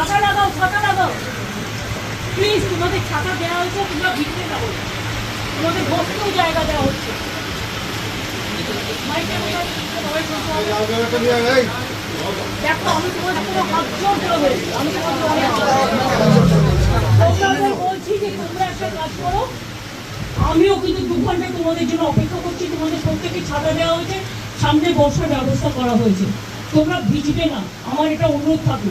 ছাতা লাগাও ছাতা লাগাও প্লিজ তোমাদের ছাতা দেওয়া হয়েছে, তোমরা ভিতরে যাব তোমাদের বসতেও জায়গা দেওয়া হচ্ছে। বলছি। যে তোমরা একটা কাজ করো। আমিও কিন্তু দু ঘণ্টা তোমাদের জন্য অপেক্ষা করছি। তোমাদের প্রত্যেকে ছাতা দেওয়া হয়েছে। সামনে বর্ষার ব্যবস্থা করা হয়েছে। তোমরা ভিজবে না। আমার এটা অনুরোধ থাকল।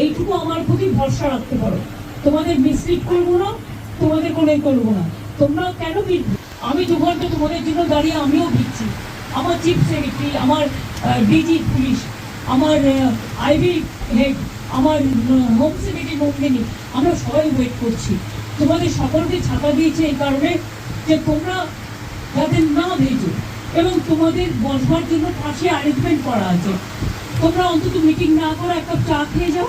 এইটুকু আমার প্রতি ভরসা রাখতে পারো। তোমাদের মিসলিড করব না, তোমাদের কোনো করব না। তোমরা কেন ভিড়বে আমি দু তোমাদের জন্য দাঁড়িয়ে আমিও ভিড়ছি আমার চিফ সেক্রেটারি আমার ডিজি পুলিশ আমার আইবি হেড আমার হোম সেক্রেটারি নন্দিনী, আমরা সবাই ওয়েট করছি। তোমাদের সকলকে ছাতা দিয়েছে এই কারণে যে তোমরা যাতে না ভেজো এবং তোমাদের বসবার জন্য পাশে অ্যারেঞ্জমেন্ট করা আছে। তোমরা অন্তত মিটিং না করে এক কাপ চা খেয়ে যাও।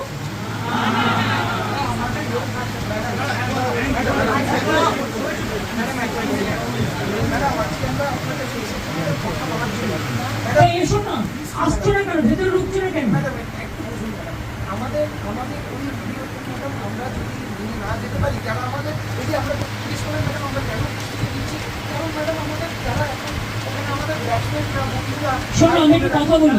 এসো না। আসছে না কেন? ভেতরে ঢুকছে না কেন? আমাদের আমাদের ওই ম্যাডাম আমরা যদি নিয়ে না যেতে পারি কেন আমাদের যদি আমরা জিজ্ঞেস করেন ম্যাডাম আমরা কেন দিচ্ছি কারণ ম্যাডাম আমাদের যারা এখন ওখানে আমাদের ব্যাটসম্যান বন্ধুরা শোনো আমি একটা কথা বলি।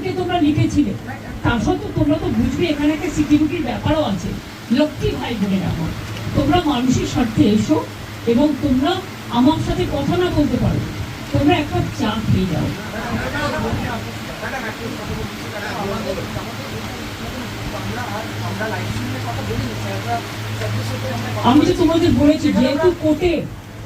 তোমরা লিখেছিলে। তা সত্ত্বেও তোমরা তো বুঝবে এখানে একটা সিকিউরিটির ব্যাপারও আছে। লক্ষ্মী ভাই বলে রাখো তোমরা মানুষের স্বার্থে এসো এবং তোমরা আমার সাথে কথা না বলতে পারো। তোমরা একটা চা খেয়ে যাও আমি তো তোমাদের বলেছি, যেহেতু কোর্টে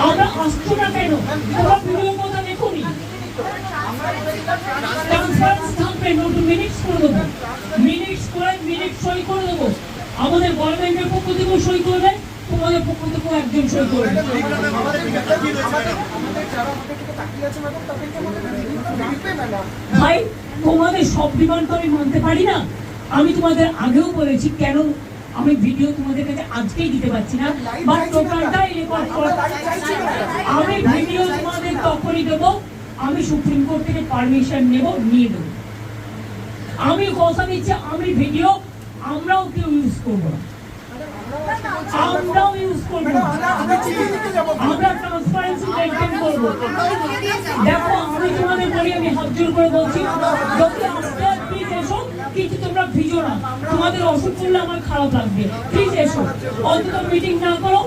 আমরা আসছো না কেন তোমরা ভিডিও কথা মিনিট সই করে দেবো আমাদের গভর্নমেন্টের পক্ষ থেকেও সই করবে তোমাদের পক্ষ থেকেও একজন সই করবে ভাই, তোমাদের সব ডিমান্ড তো আমি মানতে পারি না। আমি তোমাদের আগেও বলেছি কেন আমি ভিডিও তোমাদের কাছে আজকেই দিতে পারছি না বা টোটালটাই রেকর্ড আমি ভিডিও তোমাদের তখনই দেবো আমি সুপ্রিম কোর্ট থেকে পারমিশন নেব নিয়ে দেবো আমি কথা দিচ্ছি আমি ভিডিও আমরাও কেউ ইউজ করব না। আমরাও ইউজ করব আমরা ট্রান্সপারেন্সি মেনটেন করব। দেখো আমি তোমাদের বলি আমি হাত জোর করে বলছি না তোমাদের অসুখ করলে আমার খারাপ লাগবে। প্লিজ এসো। অন্তত মিটিং না করো